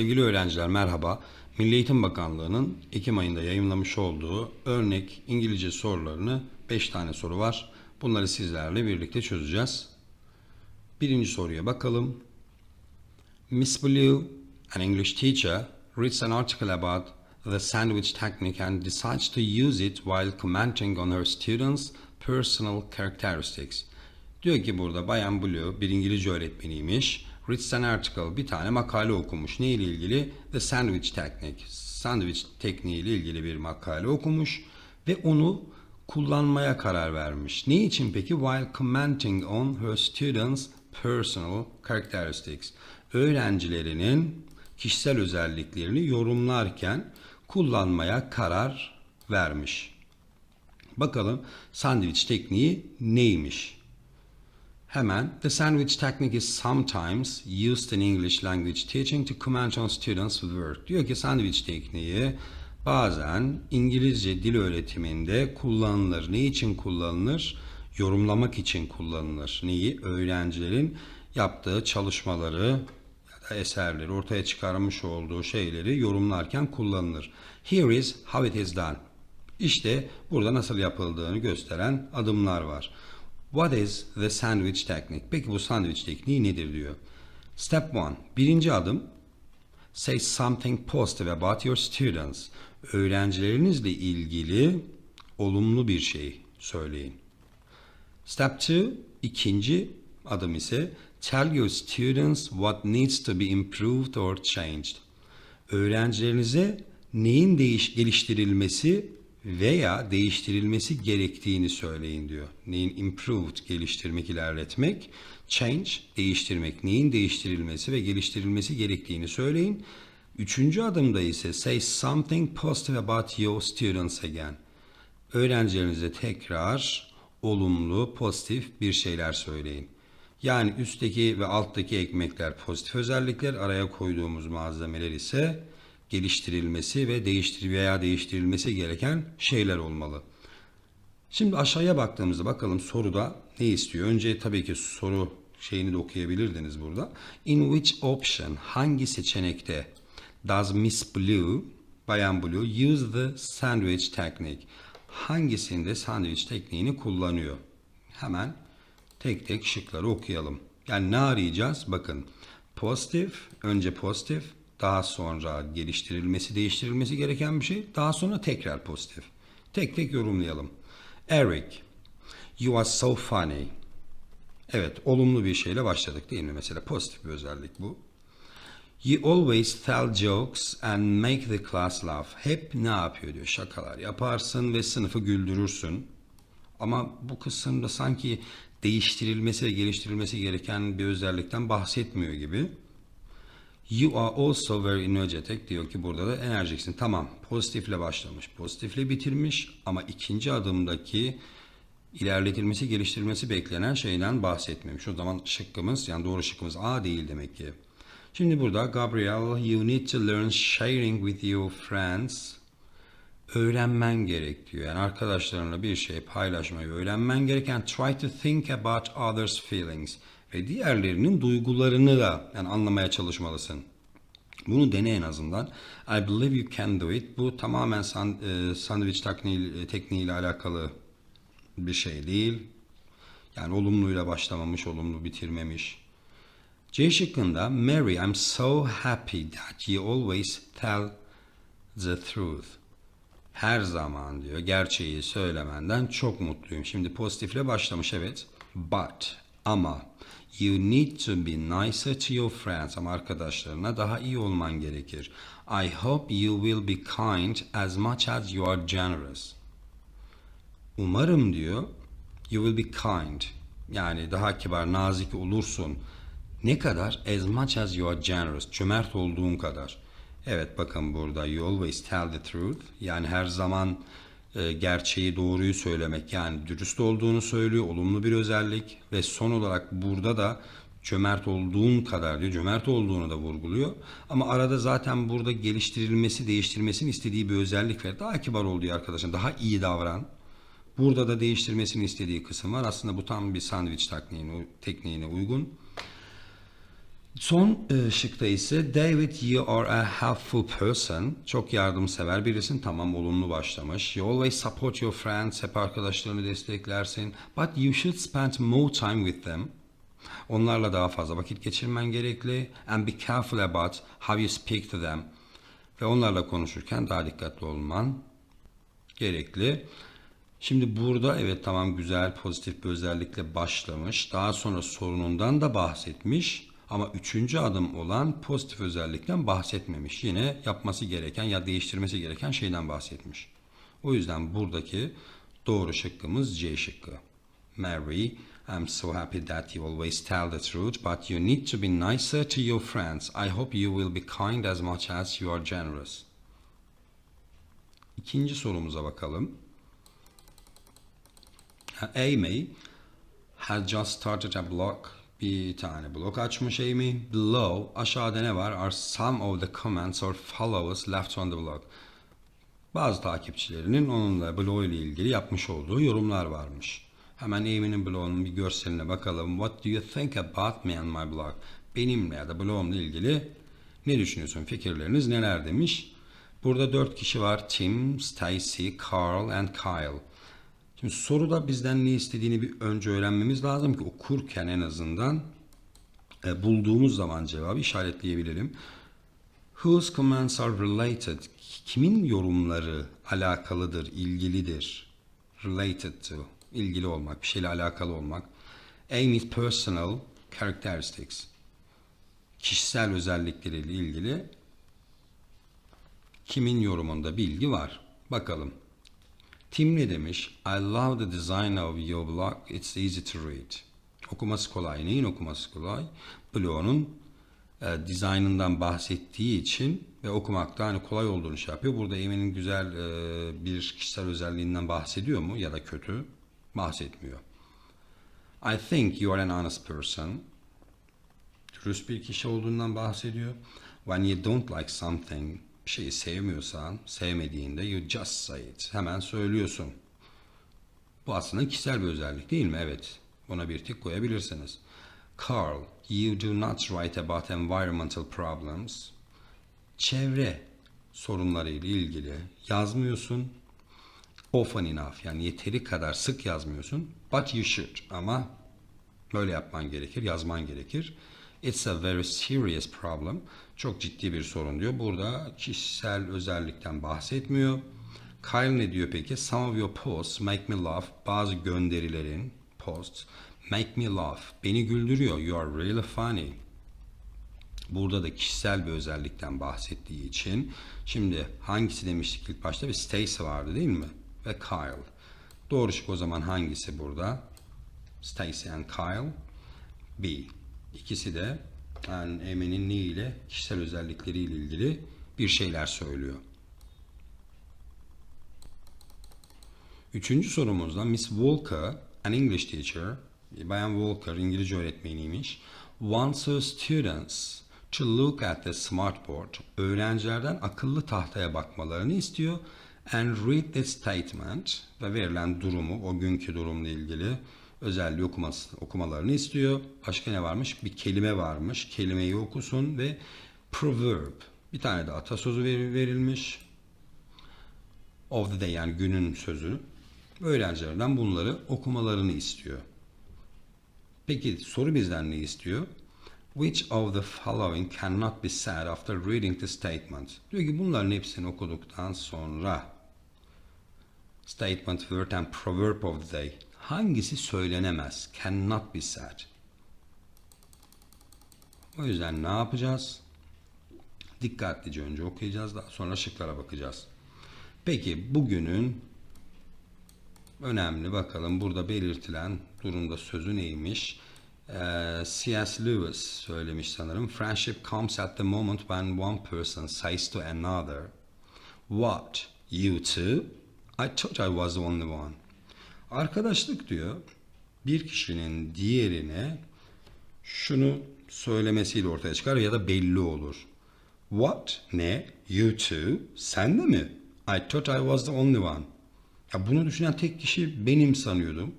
Sevgili öğrenciler merhaba. Milli Eğitim Bakanlığı'nın Ekim ayında yayınlamış olduğu örnek İngilizce sorularını 5 tane soru var. Bunları sizlerle birlikte çözeceğiz. Birinci soruya bakalım. Miss Blue, an English teacher, reads an article about the sandwich technique and decides to use it while commenting on her students' personal characteristics. Diyor ki burada Bayan Blue bir İngilizce öğretmeniymiş. An article bir tane makale okumuş. Ne ile ilgili? The sandwich technique. Sandwich tekniği ile ilgili bir makale okumuş ve onu kullanmaya karar vermiş. Ne için peki? While commenting on her students' personal characteristics. Öğrencilerinin kişisel özelliklerini yorumlarken kullanmaya karar vermiş. Bakalım sandviç tekniği neymiş? Hemen the sandwich technique is sometimes used in English language teaching to comment on students' work. Diyor ki sandviç tekniği bazen İngilizce dil öğretiminde kullanılır. Ne için kullanılır? Yorumlamak için kullanılır. Neyi? Öğrencilerin yaptığı çalışmaları ya da eserleri, ortaya çıkarmış olduğu şeyleri yorumlarken kullanılır. Here is how it is done. İşte burada nasıl yapıldığını gösteren adımlar var. What is the sandwich technique? Peki bu sandviç tekniği nedir diyor. Step 1. Birinci adım Say something positive about your students. Öğrencilerinizle ilgili olumlu bir şey söyleyin. Step 2. ikinci adım ise Tell your students what needs to be improved or changed. Öğrencilerinize neyin değiş geliştirilmesi veya değiştirilmesi gerektiğini söyleyin diyor. Neyin improved geliştirmek, ilerletmek, change değiştirmek, neyin değiştirilmesi ve geliştirilmesi gerektiğini söyleyin. Üçüncü adımda ise say something positive about your students again. Öğrencilerinize tekrar olumlu, pozitif bir şeyler söyleyin. Yani üstteki ve alttaki ekmekler pozitif özellikler, araya koyduğumuz malzemeler ise geliştirilmesi ve değiştir veya değiştirilmesi gereken şeyler olmalı. Şimdi aşağıya baktığımızda bakalım soruda ne istiyor? Önce tabii ki soru şeyini de okuyabilirdiniz burada. In which option hangi seçenekte does Miss Blue Bayan Blue use the sandwich technique? Hangisinde sandviç tekniğini kullanıyor? Hemen tek tek şıkları okuyalım. Yani ne arayacağız? Bakın pozitif, önce pozitif, daha sonra geliştirilmesi, değiştirilmesi gereken bir şey. Daha sonra tekrar pozitif. Tek tek yorumlayalım. Eric, you are so funny. Evet, olumlu bir şeyle başladık değil mi? Mesela pozitif bir özellik bu. You always tell jokes and make the class laugh. Hep ne yapıyor diyor. Şakalar yaparsın ve sınıfı güldürürsün. Ama bu kısımda sanki değiştirilmesi ve geliştirilmesi gereken bir özellikten bahsetmiyor gibi. You are also very energetic diyor ki burada da enerjiksin. Tamam pozitifle başlamış, pozitifle bitirmiş ama ikinci adımdaki ilerletilmesi, geliştirilmesi beklenen şeyden bahsetmemiş. O zaman şıkkımız yani doğru şıkkımız A değil demek ki. Şimdi burada Gabriel, you need to learn sharing with your friends. Öğrenmen gerek diyor. Yani arkadaşlarınla bir şey paylaşmayı öğrenmen gereken try to think about others' feelings ve diğerlerinin duygularını da yani anlamaya çalışmalısın. Bunu dene en azından. I believe you can do it. Bu tamamen san, e, sandviç tekniği, tekniğiyle alakalı bir şey değil. Yani olumluyla başlamamış, olumlu bitirmemiş. C şıkkında Mary, I'm so happy that you always tell the truth. Her zaman diyor gerçeği söylemenden çok mutluyum. Şimdi pozitifle başlamış evet. But ama you need to be nicer to your friends. Ama arkadaşlarına daha iyi olman gerekir. I hope you will be kind as much as you are generous. Umarım diyor you will be kind. Yani daha kibar, nazik olursun. Ne kadar? As much as you are generous. Cömert olduğun kadar. Evet bakın burada you always tell the truth. Yani her zaman gerçeği doğruyu söylemek yani dürüst olduğunu söylüyor. Olumlu bir özellik ve son olarak burada da cömert olduğun kadar diyor. Cömert olduğunu da vurguluyor. Ama arada zaten burada geliştirilmesi, değiştirmesini istediği bir özellik var. Daha kibar ol diyor arkadaşlar. Daha iyi davran. Burada da değiştirmesini istediği kısım var. Aslında bu tam bir sandviç tekniğine, tekniğine uygun. Son e, şıkta ise David you are a helpful person. Çok yardımsever birisin. Tamam olumlu başlamış. You always support your friends. Hep arkadaşlarını desteklersin. But you should spend more time with them. Onlarla daha fazla vakit geçirmen gerekli. And be careful about how you speak to them. Ve onlarla konuşurken daha dikkatli olman gerekli. Şimdi burada evet tamam güzel pozitif bir özellikle başlamış. Daha sonra sorunundan da bahsetmiş. Ama üçüncü adım olan pozitif özellikten bahsetmemiş. Yine yapması gereken ya değiştirmesi gereken şeyden bahsetmiş. O yüzden buradaki doğru şıkkımız C şıkkı. Mary, I'm so happy that you always tell the truth, but you need to be nicer to your friends. I hope you will be kind as much as you are generous. İkinci sorumuza bakalım. Amy has just started a blog. Bir tane blog açmış Amy. Below aşağıda ne var? Are some of the comments or followers left on the blog. Bazı takipçilerinin onunla blog ile ilgili yapmış olduğu yorumlar varmış. Hemen Amy'nin blogunun bir görseline bakalım. What do you think about me and my blog? Benimle ya da blogumla ilgili ne düşünüyorsun? Fikirleriniz neler demiş. Burada dört kişi var. Tim, Stacy, Carl and Kyle. Şimdi soruda bizden ne istediğini bir önce öğrenmemiz lazım ki okurken en azından e, bulduğumuz zaman cevabı işaretleyebilelim. Whose comments are related? Kimin yorumları alakalıdır, ilgilidir? Related to, ilgili olmak, bir şeyle alakalı olmak. Amy's personal characteristics. Kişisel özellikleriyle ilgili kimin yorumunda bilgi var? Bakalım. Tim ne demiş? I love the design of your blog. It's easy to read. Okuması kolay. Neyin okuması kolay? Blogunun e, dizaynından bahsettiği için ve okumakta hani kolay olduğunu şey yapıyor. Burada Emin'in güzel e, bir kişisel özelliğinden bahsediyor mu ya da kötü? Bahsetmiyor. I think you are an honest person. Dürüst bir kişi olduğundan bahsediyor. When you don't like something, şeyi sevmiyorsan, sevmediğinde you just say it. Hemen söylüyorsun. Bu aslında kişisel bir özellik değil mi? Evet. Buna bir tık koyabilirsiniz. Carl, you do not write about environmental problems. Çevre sorunlarıyla ilgili yazmıyorsun. Often enough yani yeteri kadar sık yazmıyorsun. But you should ama böyle yapman gerekir, yazman gerekir. It's a very serious problem. Çok ciddi bir sorun diyor. Burada kişisel özellikten bahsetmiyor. Kyle ne diyor peki? Some of your posts make me laugh. Bazı gönderilerin posts make me laugh. Beni güldürüyor. You are really funny. Burada da kişisel bir özellikten bahsettiği için şimdi hangisi demiştik ilk başta bir Stacy vardı değil mi? Ve Kyle. Doğru şık o zaman hangisi burada? Stacy and Kyle. B. İkisi de yani Emin'in ne ile kişisel özellikleriyle ilgili bir şeyler söylüyor. Üçüncü sorumuzda Miss Walker, an English teacher, Bayan Walker İngilizce öğretmeniymiş. Wants her students to look at the smartboard. Öğrencilerden akıllı tahtaya bakmalarını istiyor. And read the statement ve verilen durumu, o günkü durumla ilgili özelliği okuması, okumalarını istiyor. Başka ne varmış? Bir kelime varmış. Kelimeyi okusun ve proverb. Bir tane de atasözü verilmiş. Of the day yani günün sözü. Öğrencilerden bunları okumalarını istiyor. Peki soru bizden ne istiyor? Which of the following cannot be said after reading the statement? Diyor ki bunların hepsini okuduktan sonra statement, word and proverb of the day hangisi söylenemez? Cannot be said. O yüzden ne yapacağız? Dikkatlice önce okuyacağız daha sonra şıklara bakacağız. Peki bugünün önemli bakalım burada belirtilen durumda sözü neymiş? Ee, C.S. Lewis söylemiş sanırım. Friendship comes at the moment when one person says to another, What? You too? I thought I was the only one. Arkadaşlık diyor bir kişinin diğerine şunu söylemesiyle ortaya çıkar ya da belli olur. What? Ne? You too? Sen de mi? I thought I was the only one. Ya bunu düşünen tek kişi benim sanıyordum.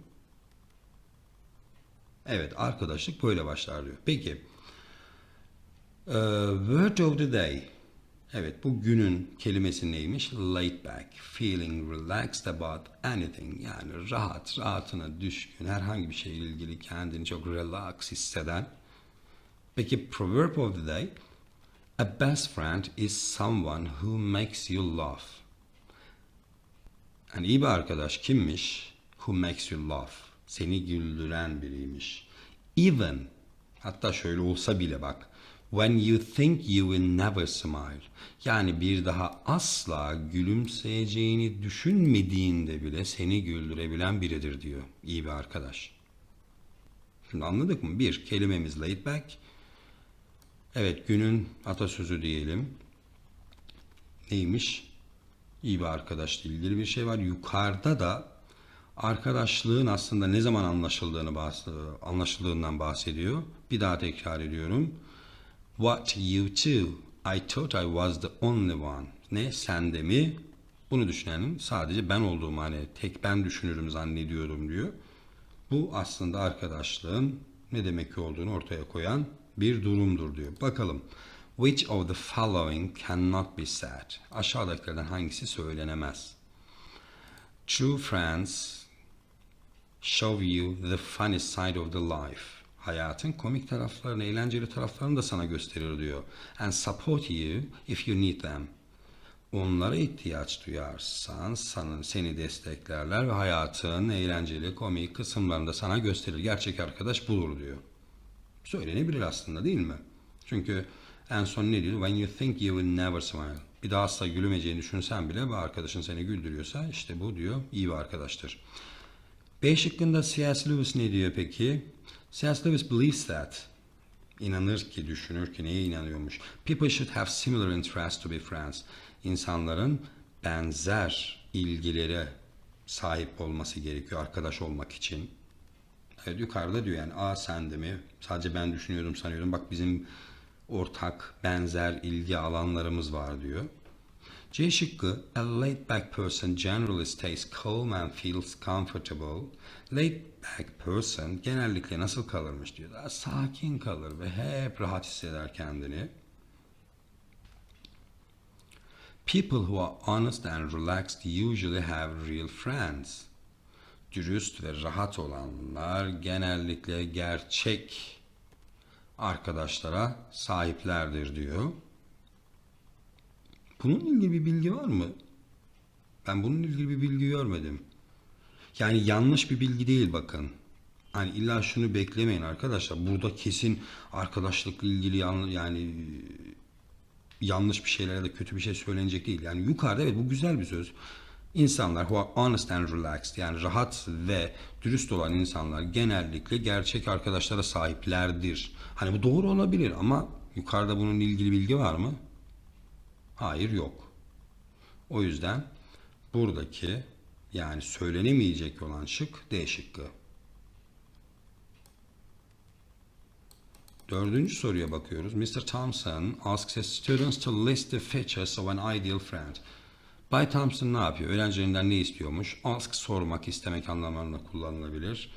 Evet arkadaşlık böyle başlar diyor. Peki Ee, word of the day. Evet bu günün kelimesi neymiş? Laid back, feeling relaxed about anything. Yani rahat, rahatına düşkün, herhangi bir şeyle ilgili kendini çok relax hisseden. Peki proverb of the day. A best friend is someone who makes you laugh. Yani iyi bir arkadaş kimmiş? Who makes you laugh. Seni güldüren biriymiş. Even, hatta şöyle olsa bile bak. When you think you will never smile. Yani bir daha asla gülümseyeceğini düşünmediğinde bile seni güldürebilen biridir diyor. İyi bir arkadaş. Şimdi anladık mı? Bir, kelimemiz laid back. Evet, günün atasözü diyelim. Neymiş? iyi bir arkadaşla ilgili bir şey var. Yukarıda da arkadaşlığın aslında ne zaman anlaşıldığını bahs- anlaşıldığından bahsediyor. Bir daha tekrar ediyorum. What you too? I thought I was the only one. Ne sen de mi? Bunu düşünenin sadece ben olduğumu hani tek ben düşünürüm zannediyorum diyor. Bu aslında arkadaşlığın ne demek olduğunu ortaya koyan bir durumdur diyor. Bakalım. Which of the following cannot be said? Aşağıdakilerden hangisi söylenemez? True friends show you the funny side of the life. Hayatın komik taraflarını, eğlenceli taraflarını da sana gösterir diyor. And support you if you need them. Onlara ihtiyaç duyarsan sana, seni desteklerler ve hayatın eğlenceli, komik kısımlarını da sana gösterir. Gerçek arkadaş budur diyor. Söylenebilir aslında değil mi? Çünkü en son ne diyor? When you think you will never smile. Bir daha asla gülmeyeceğini düşünsen bile bu arkadaşın seni güldürüyorsa işte bu diyor iyi bir arkadaştır. B şıkkında C.S. Lewis ne diyor peki? C.S. Lewis believes that inanır ki, düşünür ki neye inanıyormuş? People should have similar interests to be friends. İnsanların benzer ilgilere sahip olması gerekiyor arkadaş olmak için. Evet yukarıda diyor yani a sen de mi? Sadece ben düşünüyorum sanıyorum. Bak bizim ortak benzer ilgi alanlarımız var diyor. C şıkkı A laid back person generally stays calm and feels comfortable. Laid back person genellikle nasıl kalırmış diyor. Daha sakin kalır ve hep rahat hisseder kendini. People who are honest and relaxed usually have real friends. Dürüst ve rahat olanlar genellikle gerçek arkadaşlara sahiplerdir diyor. Bununla ilgili bir bilgi var mı? Ben bununla ilgili bir bilgi görmedim. Yani yanlış bir bilgi değil bakın. Hani illa şunu beklemeyin arkadaşlar. Burada kesin arkadaşlıkla ilgili yan- yani yanlış bir şeyler ya da kötü bir şey söylenecek değil. Yani yukarıda evet bu güzel bir söz. İnsanlar who are honest and relaxed yani rahat ve dürüst olan insanlar genellikle gerçek arkadaşlara sahiplerdir. Hani bu doğru olabilir ama yukarıda bunun ilgili bilgi var mı? Hayır yok. O yüzden buradaki yani söylenemeyecek olan şık D şıkkı. Dördüncü soruya bakıyoruz. Mr. Thompson asks his students to list the features of an ideal friend. Bay Thompson ne yapıyor? Öğrencilerinden ne istiyormuş? Ask sormak, istemek anlamlarında kullanılabilir.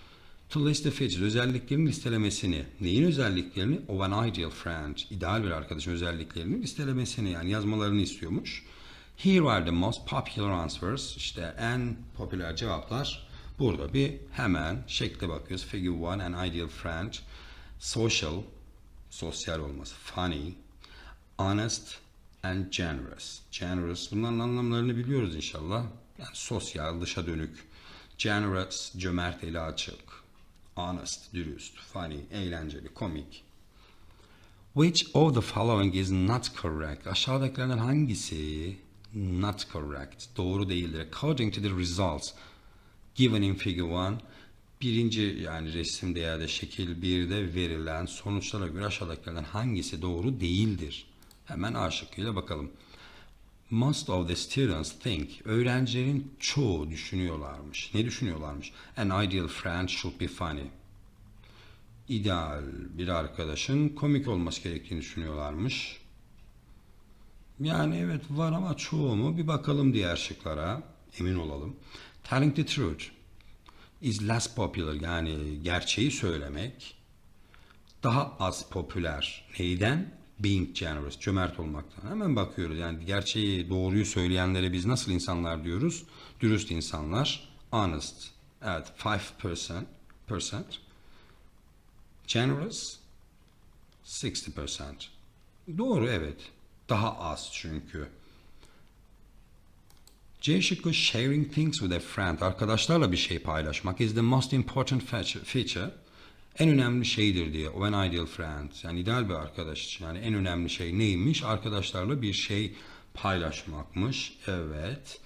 To list the features, özelliklerin listelemesini. Neyin özelliklerini? Of an ideal friend. İdeal bir arkadaşın özelliklerini listelemesini yani yazmalarını istiyormuş. Here are the most popular answers. İşte en popüler cevaplar burada bir hemen şekle bakıyoruz. Figure one, an ideal friend. Social, sosyal olması. Funny, honest and generous. Generous, bunların anlamlarını biliyoruz inşallah. Yani sosyal, dışa dönük. Generous, cömert, eli açık. Honest, dürüst. Funny, eğlenceli, komik. Which of the following is not correct? Aşağıdakilerden hangisi not correct? Doğru değildir. According to the results given in figure 1 birinci yani resimde ya da şekil 1'de verilen sonuçlara göre aşağıdakilerden hangisi doğru değildir? Hemen A şıkkıyla bakalım. Most of the students think, öğrencilerin çoğu düşünüyorlarmış. Ne düşünüyorlarmış? An ideal friend should be funny. İdeal bir arkadaşın komik olması gerektiğini düşünüyorlarmış. Yani evet var ama çoğu mu? Bir bakalım diğer şıklara. Emin olalım. Telling the truth is less popular. Yani gerçeği söylemek daha az popüler. Neyden? being generous, cömert olmaktan. Hemen bakıyoruz. Yani gerçeği, doğruyu söyleyenlere biz nasıl insanlar diyoruz? Dürüst insanlar. Honest. Evet, 5%. Percent. Generous. 60%. Doğru evet. Daha az çünkü. C şıkkı sharing things with a friend. Arkadaşlarla bir şey paylaşmak is the most important feature. En önemli şeydir diye. An ideal friend. Yani ideal bir arkadaş için. Yani en önemli şey neymiş? Arkadaşlarla bir şey paylaşmakmış. Evet.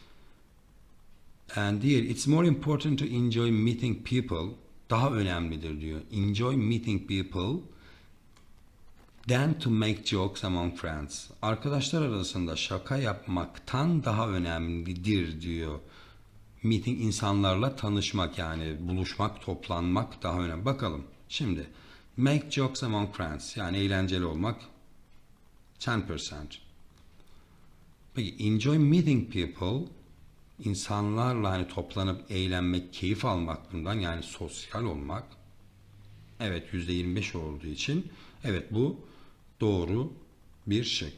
And diğer, it's more important to enjoy meeting people. Daha önemlidir diyor. Enjoy meeting people than to make jokes among friends. Arkadaşlar arasında şaka yapmaktan daha önemlidir diyor. Meeting insanlarla tanışmak yani buluşmak, toplanmak daha önemli. Bakalım şimdi. Make jokes among friends yani eğlenceli olmak 10%. Peki enjoy meeting people insanlarla hani toplanıp eğlenmek, keyif almak bundan yani sosyal olmak. Evet %25 olduğu için evet bu doğru bir şık.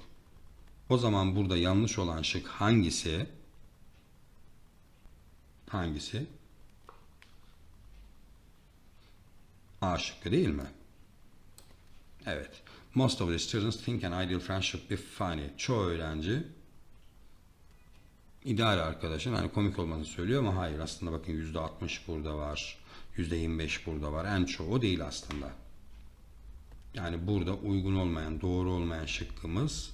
O zaman burada yanlış olan şık hangisi? Hangisi? A şıkkı değil mi? Evet. Most of the students think an ideal friend should be funny. Çoğu öğrenci ideal arkadaşın hani komik olmasını söylüyor ama hayır aslında bakın %60 burada var. %25 burada var. En çoğu değil aslında. Yani burada uygun olmayan, doğru olmayan şıkkımız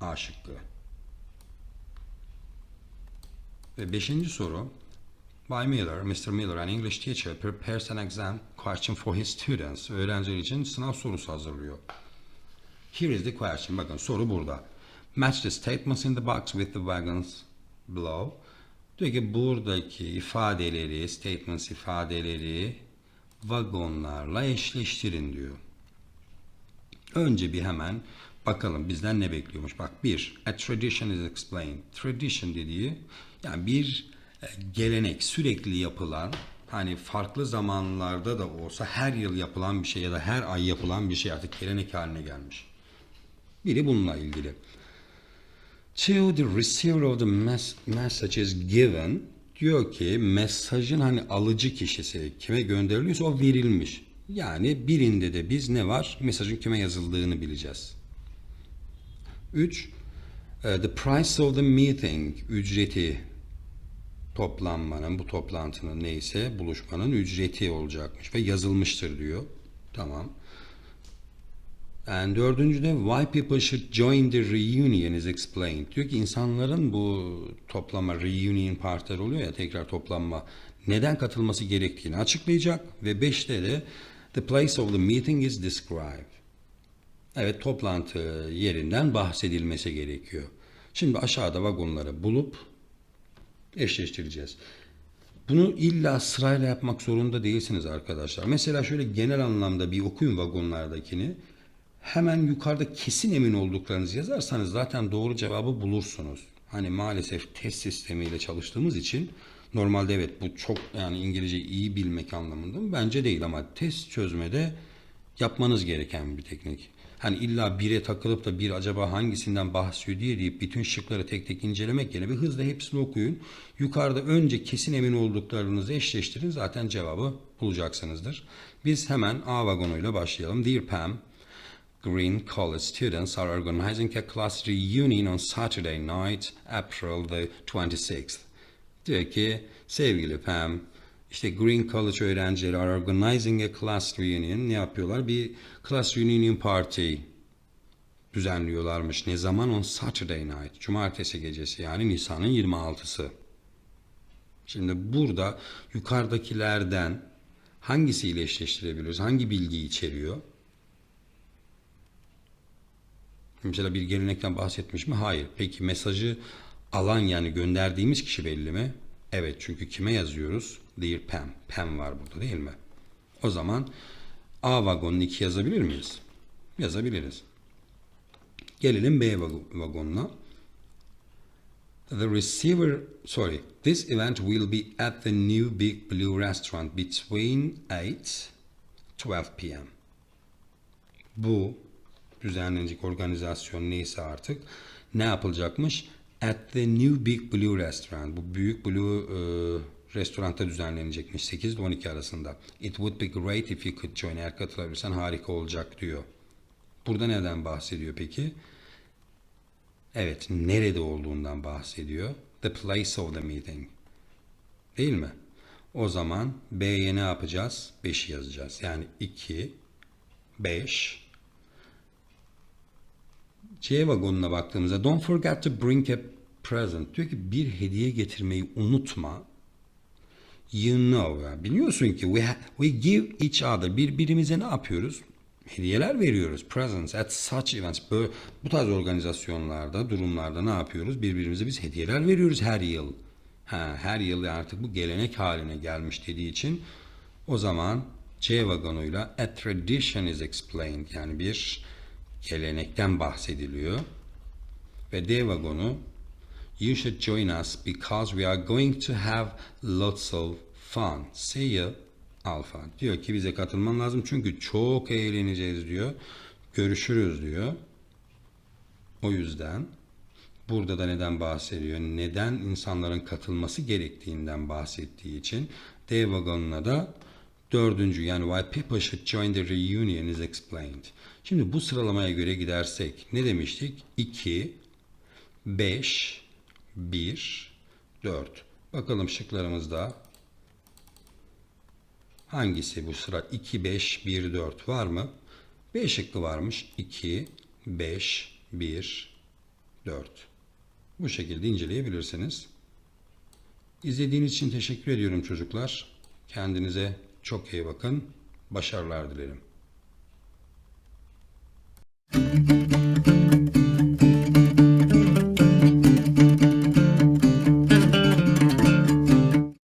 A şıkkı. Ve beşinci soru. By Miller, Mr. Miller, an English teacher, prepares an exam question for his students. Öğrenciler için sınav sorusu hazırlıyor. Here is the question. Bakın soru burada. Match the statements in the box with the wagons below. Diyor ki buradaki ifadeleri, statements ifadeleri vagonlarla eşleştirin diyor. Önce bir hemen bakalım bizden ne bekliyormuş. Bak bir, a tradition is explained. Tradition dediği yani bir e, gelenek sürekli yapılan hani farklı zamanlarda da olsa her yıl yapılan bir şey ya da her ay yapılan bir şey artık gelenek haline gelmiş. Biri bununla ilgili. To the receiver of the mes- message is given diyor ki mesajın hani alıcı kişisi kime gönderiliyorsa o verilmiş. Yani birinde de biz ne var? Mesajın kime yazıldığını bileceğiz. 3. The price of the meeting ücreti toplanmanın, bu toplantının neyse buluşmanın ücreti olacakmış ve yazılmıştır diyor. Tamam. And dördüncü de why people should join the reunion is explained. Diyor ki insanların bu toplama reunion partiler oluyor ya tekrar toplanma neden katılması gerektiğini açıklayacak ve beşte de the place of the meeting is described. Evet toplantı yerinden bahsedilmesi gerekiyor. Şimdi aşağıda vagonları bulup eşleştireceğiz. Bunu illa sırayla yapmak zorunda değilsiniz arkadaşlar. Mesela şöyle genel anlamda bir okuyun vagonlardakini. Hemen yukarıda kesin emin olduklarınızı yazarsanız zaten doğru cevabı bulursunuz. Hani maalesef test sistemiyle çalıştığımız için normalde evet bu çok yani İngilizce iyi bilmek anlamında mı? Bence değil ama test çözmede yapmanız gereken bir teknik. Hani illa bire takılıp da bir acaba hangisinden bahsediyor diye deyip bütün şıkları tek tek incelemek yerine bir hızla hepsini okuyun. Yukarıda önce kesin emin olduklarınızı eşleştirin zaten cevabı bulacaksınızdır. Biz hemen A vagonuyla başlayalım. Dear Pam, Green College students are organizing a class reunion on Saturday night, April the 26th. Diyor ki sevgili Pam, işte Green College öğrencileri are organizing a class reunion. Ne yapıyorlar? Bir class reunion party düzenliyorlarmış. Ne zaman? On Saturday night. Cumartesi gecesi yani Nisan'ın 26'sı. Şimdi burada yukarıdakilerden hangisiyle eşleştirebiliyoruz? Hangi bilgiyi içeriyor? Mesela bir gelenekten bahsetmiş mi? Hayır. Peki mesajı alan yani gönderdiğimiz kişi belli mi? Evet çünkü kime yazıyoruz? Dear Pam. Pam var burada değil mi? O zaman A vagonunu 2 yazabilir miyiz? Yazabiliriz. Gelelim B vagonuna. The receiver, sorry, this event will be at the new Big Blue restaurant between 8 12 p.m. Bu düzenlenecek organizasyon neyse artık ne yapılacakmış? At the New Big Blue Restaurant. Bu Büyük Blue e, restoranda düzenlenecekmiş 8 ile 12 arasında. It would be great if you could join. Eğer katılabilirsen harika olacak diyor. Burada neden bahsediyor peki? Evet, nerede olduğundan bahsediyor. The place of the meeting. Değil mi? O zaman B'ye ne yapacağız? 5'i yazacağız. Yani 2, 5. C vagonuna baktığımızda don't forget to bring a present. Diyor ki bir hediye getirmeyi unutma. You know. biliyorsun ki we, we give each other. Birbirimize ne yapıyoruz? Hediyeler veriyoruz. Presents at such events. Böyle, bu tarz organizasyonlarda, durumlarda ne yapıyoruz? Birbirimize biz hediyeler veriyoruz her yıl. Ha, her yıl artık bu gelenek haline gelmiş dediği için o zaman C vagonuyla a tradition is explained. Yani bir gelenekten bahsediliyor. Ve D vagonu You should join us because we are going to have lots of fun. See you Alfa. Diyor ki bize katılman lazım çünkü çok eğleneceğiz diyor. Görüşürüz diyor. O yüzden burada da neden bahsediyor? Neden insanların katılması gerektiğinden bahsettiği için D vagonuna da dördüncü yani why people should join the reunion is explained. Şimdi bu sıralamaya göre gidersek ne demiştik? 2, 5, 1, 4. Bakalım şıklarımızda hangisi bu sıra 2, 5, 1, 4 var mı? B şıkkı varmış. 2, 5, 1, 4. Bu şekilde inceleyebilirsiniz. İzlediğiniz için teşekkür ediyorum çocuklar. Kendinize çok iyi bakın. Başarılar dilerim. Müzik